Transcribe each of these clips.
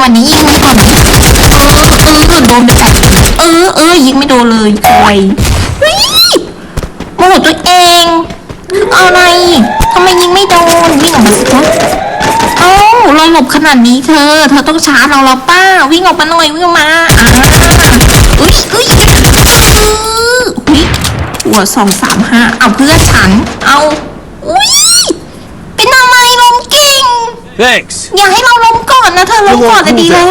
วะนี้ยิงมันก่อนดิเออเออโดนไปแปดเออเออยิงไม่โดนเลยโอยเฮ้ยโมโหตัวเองเอาอะไรทำไมยิงไม่โดนวิ่งออกมาสิคะเอ้าเราหลบขนาดนี้เธอ เธอต้องชาร์จเราแล้วป้า วิ่งออกมาหน่อยวิ่งออกมาอ่าอุ้ยอุ้ยอออุ้ยหัวสองสามห้าเอาเพื่อนฉัน เอาอุ้ยเป็นอะไรล้มเก่ง Thanks. อย่าให้เราล้มก่อนนะเธอล้มก่อนจะดีแล้ว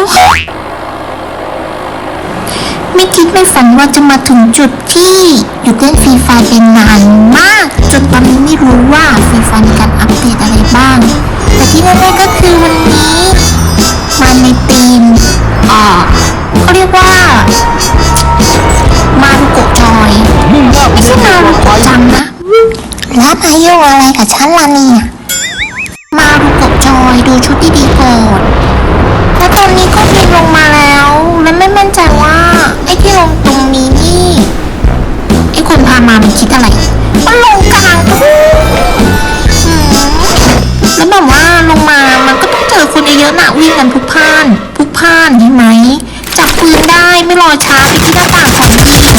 ไม่คิดไม่ฝันว่าจะมาถึงจุดที่หยุดเล่นฟรีไฟเป็นนานมาก จนตอนนี้ไม่รู้ว่าฟรีไฟมีการอัปเดตอะไรบ้าง แต่ที่แน่ๆก็คือวันนี้มาในธีมอ่าเขาเรียกว่า มารุโกะจอยไม่ใช่มารุโกะจังนะ แล้วมาโยงอะไรกับฉันล่ะเนี่ย ชุดดีๆก่อนแล้วตอนนี้ก็บินลงมาแล้วและไม่มั่นใจว่าไอ้ที่ลงตรงนี้นี่ไอ้คนพามามันคิดอะไรมันลงกลางทุ่งแล้วแบบว่าลงมามันก็ต้องเจอคนเยอะๆนะวิ่งกันพลุกพล่านพลุกพล่านใช่ไหมจับปืนได้ไม่รอช้าไปที่หน้าต่างของพี่ไป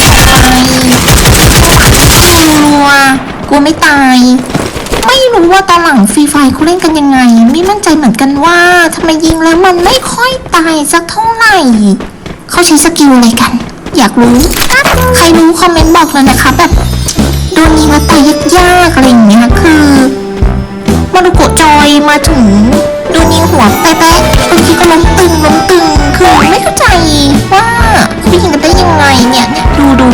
กลัวกลัวไม่ตาย ตอนหลังฟรีไฟเขาเล่นกันยังไง ไม่มั่นใจเหมือนกันว่าทำไมยิงแล้วมันไม่ค่อยตายสักเท่าไหร่เขาใช้สกิลอะไรกัน อยากรู้ใครรู้คอมเมนต์บอกเลยนะคะ แบบโดนยิงแล้วตายยากๆอะไรอย่างเงี้ยคือมารุโกจอยมาถึงโดนยิงหัวแป๊ะๆบางทีก็ล้มตึงล้มตึงคือไม่เข้าใจว่าเขายิงกันได้ยังไงเนี่ยดูดู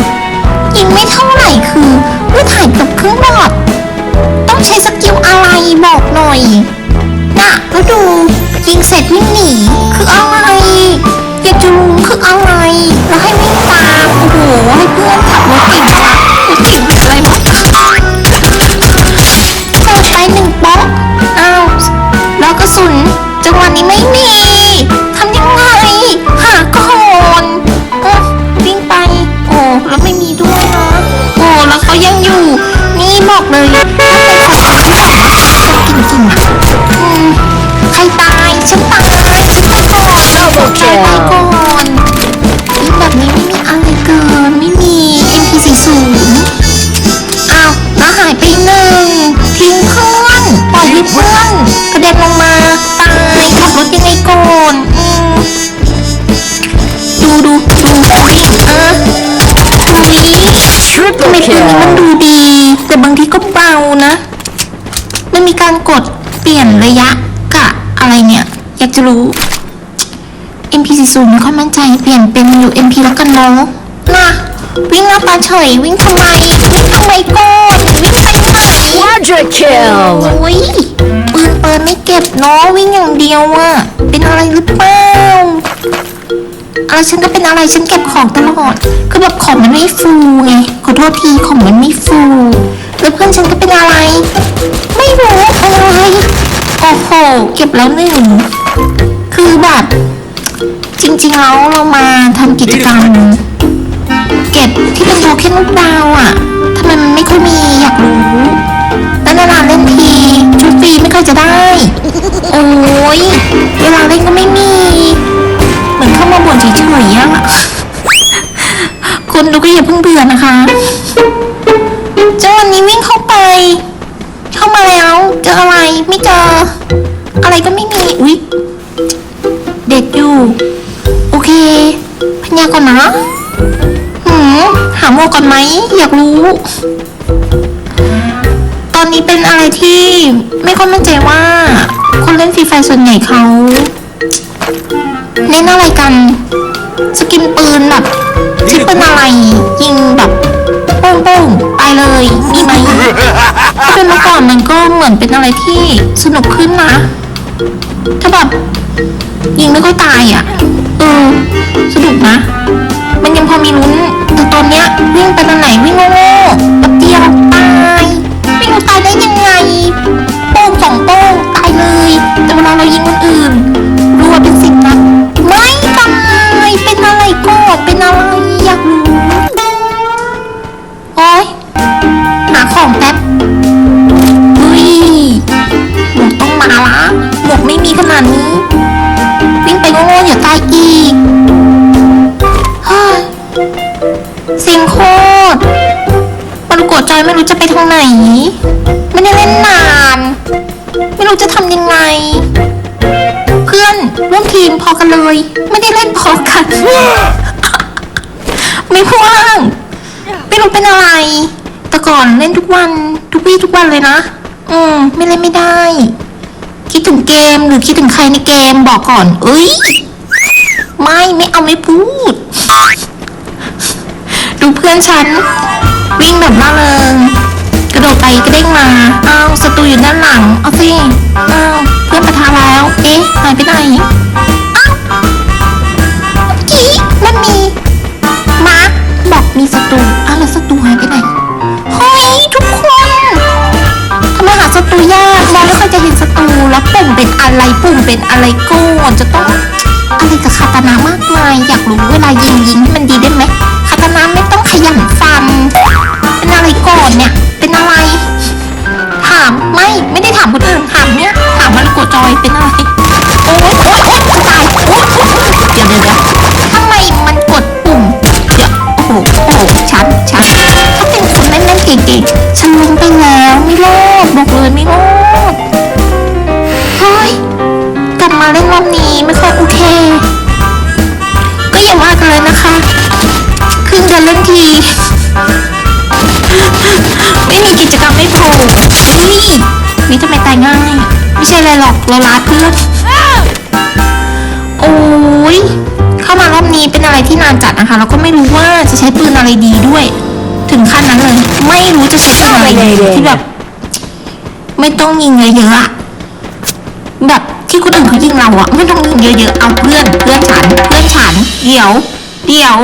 ยิงไม่เท่าไหร่คือไม่ถ่ายเกับครึ่งหลอด ต้องใช้สกิลอะไรบอกหน่อย น่ะแล้วดูยิงเสร็จวิ่งหนีคืออะไรอยากจะรู้คืออะไรแล้วให้วิ่งตามโอ้โหให้เพื่อนขับรถเก่งมากรถเก่งเป็นอะไรวะโดไปหนึ่งโป๊ะอ้าวแล้วกระสุนจังหวะนี้ไม่มีทำยังไงหาก่อนเอ้อวิ่งไปโอ้แล้วไม่มีด้วยเนาะโอ้แล้วเขายังอยู่ บอกเลยถ้าเป็นคนขับรถจริงๆอะอืมใครตายฉันตายฉันไปก่อนเราบอกตายไปก่อน จะรู้ MP40 ไม่ค่อยมั่นใจเปลี่ยนเป็นอยู่ MP แล้วกันเนาะน่ะวิ่งหน้าตาเฉยวิ่งทำไมวิ่งทำไมก่อนวิ่งไปไหน Quadra kill. โอ้ยปืนเปิดไม่เก็บเนาะวิ่งอย่างเดียวอะเป็นอะไรหรือเปล่าอะไรฉันก็เป็นอะไรฉันเก็บของตลอดคือแบบของมันไม่ฟูไงขอโทษทีของมันไม่ฟูแล้วเพื่อนฉันก็เป็นอะไร ไม่รู้อะไรโอ้โหเก็บแล้วหนึ่ง คือแบบ จริงๆแล้วเรามาทำกิจกรรม เก็บที่เป็นโทเค็นลูกดาวอะทำไมมันไม่ค่อยมีอยากรู้แล้วนานๆเล่นทีชุดฟรีไม่ค่อยจะได้ โอ้ยเวลาเล่นก็ไม่มี เหมือนเข้ามาบ่นเฉยๆอะคนดูก็อย่าเพิ่งเบื่อนะคะเจังหวันนี้วิ่งเข้าไป เข้ามาแล้ว เจออะไรไม่เจอ อะไรก็ไม่มีอุ๊ย ด็กอยู่ โอเคพญาก่อนนะหืมหาหมวกก่อนไหม อยากรู้ ตอนนี้เป็นอะไรที่ไม่ค่อยมั่นใจว่า คนเล่นฟรีไฟส่วนใหญ่เขาเล่นอะไรกัน สกินปืนแบบชื่เป็นอะไร ยิงแบบโป้งโป้งๆไปเลยมีไหมถ้าเป็นเมื่อก่อนมันก็เหมือนเป็นอะไรที่สนุกขึ้นนะ ถ้าแบบ ยิงไม่ค่อยตายอะเออสนุกนะ มันยังพอมีลุ้นแต่ตอนเนี้ยวิ่งไปทางไหนวิ่งโง่ๆแป๊บเดียวตาย ไม่รู้ตายได้ยังไง สิงโคตรมารุโกะจอยไม่รู้จะไปทางไหน ไม่ได้เล่นนาน ไม่รู้จะทำยังไง เพื่อนร่วมทีมพอกันเลย ไม่ได้เล่นพอกัน ไม่ว่างไม่รู้เป็นอะไร แต่ก่อนเล่นทุกวัน ทุกวี่ทุกวันเลยนะ อืม ไม่เล่นไม่ได้ คิดถึงเกมหรือคิดถึงใครในเกมบอกก่อน เอ้ย ไม่ ไม่เอาไม่พูด ดูเพื่อนฉัน วิ่งแบบล่าเริงกระโดดไปกระเด้งมาอ้าวศัตรูอยู่ด้านหลังเอาสิอ้าวเพื่อนประทาแล้วเอ๊ะหายไปไหนอ้าวเมื่อกี้มันมีมาร์คบอกมีศัตรูอ้าวแล้วศัตรูหายไปไหนเฮ้ยทุกคนทำไมหาศัตรูยากมองไม่ค่อยจะเห็นศัตรูแล้วปุ่มเป็นอะไรปุ่มเป็นอะไรก่อนจะต้องอะไรกับคาตานามากมายอยากรู้เวลายิงยิงให้มันดีได้ไหม คาตานะไม่ต้องขยันฟัน เป็นอะไรก่อนเนี่ย เป็นอะไร ถามไม่ไม่ได้ถามคนอื่นถามเนี่ย ถามมันกดจอยเป็นอะไร โอ๊ย ไม่ใช่อะไรหรอกเราลาเพื่อนโอ้ยเข้ามารอบนี้เป็นอะไรที่นานจัดนะคะแล้วก็ไม่รู้ว่าจะใช้ปืนอะไรดีด้วย ถึงขั้นนั้นเลย ไม่รู้จะใช้ปืนอะไรดีที่แบบ ไม่ต้องยิงเยอะๆอะแบบที่คนอื่นเขายิงเราอะไม่ต้องยิงเยอะๆเอาเพื่อนเพื่อนฉันเพื่อนฉัน เดี๋ยว เดี๋ยว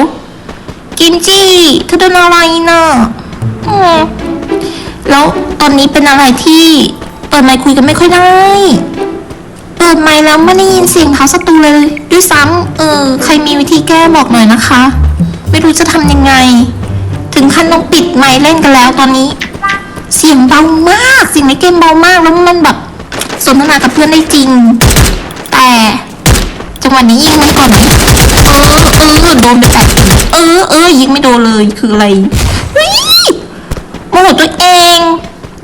กิมจิเธอโดนอะไรน่ะอืมแล้วตอนนี้เป็นอะไรที่ เปิดไมค์คุยกันไม่ค่อยได้ เปิดไมค์แล้วไม่ได้ยินเสียงเท้าศัตรูเลย ด้วยซ้ำเออ ใครมีวิธีแก้บอกหน่อยนะคะ ไม่รู้จะทำยังไง ถึงขั้นต้องปิดไมค์เล่นกันแล้วตอนนี้ เสียงเบามาก เสียงในเกมเบามากแล้วมันแบบสนทนากับเพื่อนได้จริง แต่จังหวะนี้ยิงมันก่อนเออเออโดนไปแปดเออเออยิงไม่โดนเลยคืออะไรเฮ้โมโหตัวเอง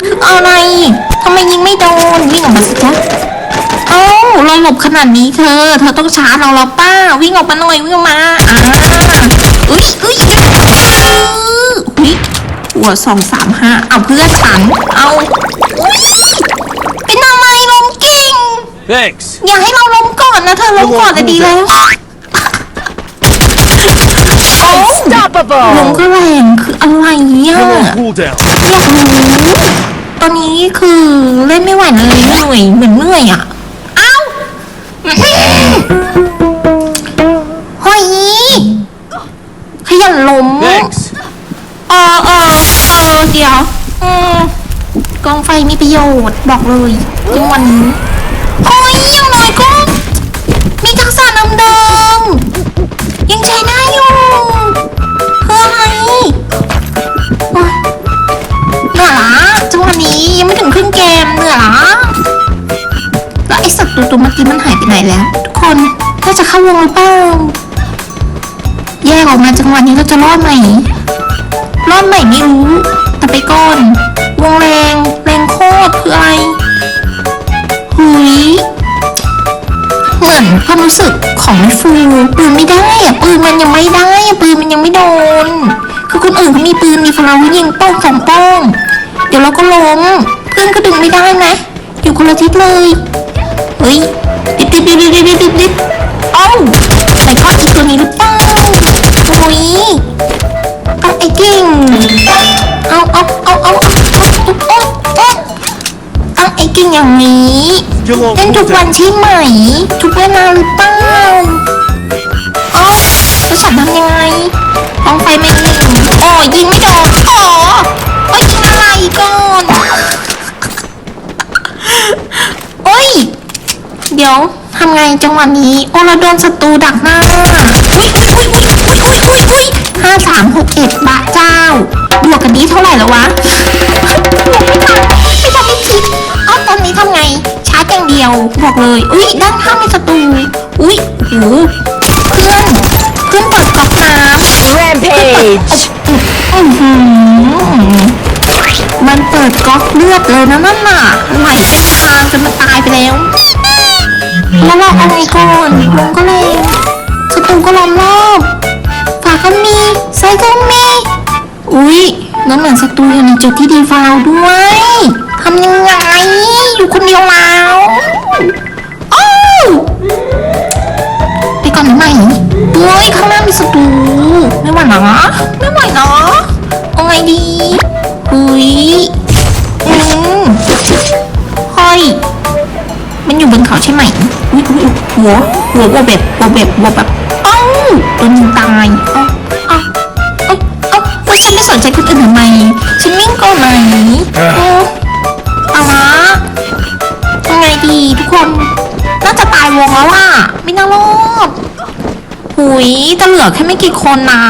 คืออะไร ทำไมยิงไม่โดนวิ่งออกมาสิจ๊ะเอ้าเราหลบขนาดนี้เธอ เธอต้องชาร์จเราแล้วป้า วิ่งออกมาหน่อยวิ่งออกมาอ่าอุ้ยอุ้ยเอออุ้ยหัวสองสามห้าเอาเพื่อนฉันเอาอุ้ยเป็นอะไรลมเก่ง Thanks. อย่าให้เราล้มก่อนนะเธอล้มก่อนจะดีแล้วโอ้ล้ม Unstoppable. ก็แรงคืออะไรเนี่ย Come on, cool down. อยากรู้ต อนนี้คือเล่นไม่ไหวเลยเหนื่อยเหมือนเหนื่อยอะ เอ้าหอยขยันล้ม Thanks. เออเออเออเดี๋ยวอืมกองไฟมีประโยชน์บอกเลยจังหวันนี้โอ้ยอย่างน้อยก็มีทักษะเดิม ตัวเมื่อกี้มันหายไปไหนแล้ว ทุกคนน่าจะเข้าวงหรือเปล่าแยกออกมาจังหวะนี้เราจะรอดไหมรอบไหนไม่รู้แต่ไปก่อนวงแรงแรงโคตรคืออะไรหุยเหมือนความรู้สึกของไอ้ฟูปืนไม่ได้อะปืนมันยังไม่ได้อะปืนมันยังไม่โดน คือคนอื่นเขามีปืนมีฟลาวยิงป้องสองป้อง เดี๋ยวเราก็ล้มเพื่อนก็ดึงไม่ได้นะอยู่คนละทิศเลย ฮ้ยดิบดิบดิบดิบดิบดิบดิบเอ้าแต่ก็อีกตัวนี้หรือเปล่าโอ้ยเอาไอ้เก่งเอาเอาเอาเอาโอ๊ยโอ๊ยเอาไอ้เก่งอย่างนี้เล่นทุกวันใช่ไหม ทุกเวลาหรือเปล่าเอ้าแล้วฉันทำยังไงป้องไฟไม่เล่โอ้ยยิงไม่โดนอ๋อโอ้ยยิงอะไรก่อน เดี๋ยวทำไงจังหวะนี้ โอ้เราโดนศัตรูดักหน้าอุ้ยอุ้ยอุ้ยอุ้ยอุ้ยอุ้ยอุ้ยห้าสามหกเอ็ดบะเจ้าบวกกันนี้เท่าไหร่แล้ววะไม่ทันไม่ทัไม่คิดเอาตอนนี้ทำไงช้าจอย่างเดียวบอกเลย อุ้ยด้านข้างมีศัตรูอุ้ยหิวเพื่อนเพื่อนเปิดก๊อกน้ำ rampage มันเปิดก๊อกเลือดเลยนะนั่นน่ะไหลเป็นทางจนมันตายไปแล้ว แล้วเราอาไงก่อนวงก็แรงศัตรูก็ล้อมรอบฝาก็มีไซก็มีอุ๊ยแล้วเหมือนศัตรูอยู่ในจุดที่ดีฟาวด้วยทำยังไงอยู่คนเดียวแล้วโอ้าวไปก่อนได้ไหมเฮ้ยข้างหน้ามีศัตรูไม่ไหวนะไม่ไหวนะเอาไงดีอุ๊ยอืมเฮ้ยมันอยู่บนเขาใช่ไหม อุ๊ยอุ๊ยหัวหัววัวแบบวัวแบบวัวแบบอ้าโดนยิงตายอ้าเอ้าเอ้าเอ้าแล้วฉันไม่สนใจคนอื่นทำไมฉันวิ่งก่อนไหมเอ้าเอาละทำไงดีทุกคนน่าจะตายวงแล้วอะไม่น่ารอดหุยจะเหลือแค่ไม่กี่คนนะ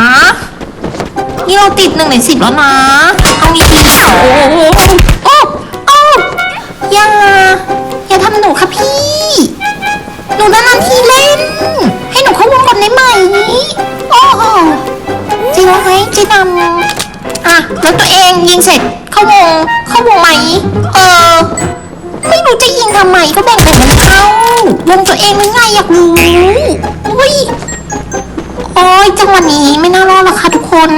นี่เราติดหนึ่งในสิบแล้วนะเอางี้ดีโอ้โอ้โอ้อย่าอย่าทำหนูค่ะพี่ หนูนานๆทีเล่น ให้หนูเข้าวงก่อนได้ไหมโอ้โหจริงไหมจีดำอะแล้วตัวเองยิงเสร็จเข้าวงเข้าวงไหมเออไม่รู้จะยิงทำไมก็แบ่งแบ่งกันเข้าวงตัวเองหรือไงอยากรู้อุ้ยโอ้ยจังหวะนี้ไม่น่ารอดหรอกค่ะทุกคน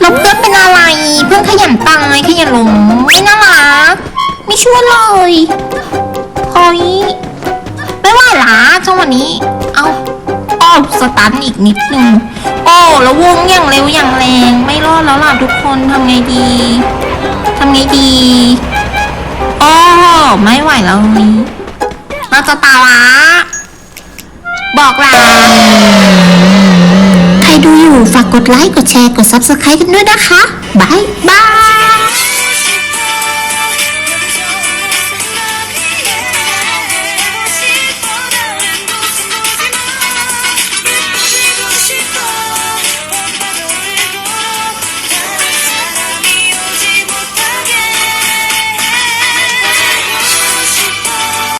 แล้วเพื่อนเป็นอะไรเพื่อนขยันตายขยันหลงไม่น่ารักไม่ช่วยเลย เฮ้ยไม่ไหวละจังหวะนี้ เอาอ้อสตันอีกนิดนึงโอ้แล้ววงอย่างเร็วอย่างแรง ไม่รอดแล้วล่ะทุกคนทำไงดีทำไงดีโอ้ไม่ไหวแล้วนี้เราจะตายละบอกลาใครดูอยู่ฝากกดไลค์ กดแชร์ กด Subscribe กันด้วยนะคะบายบาย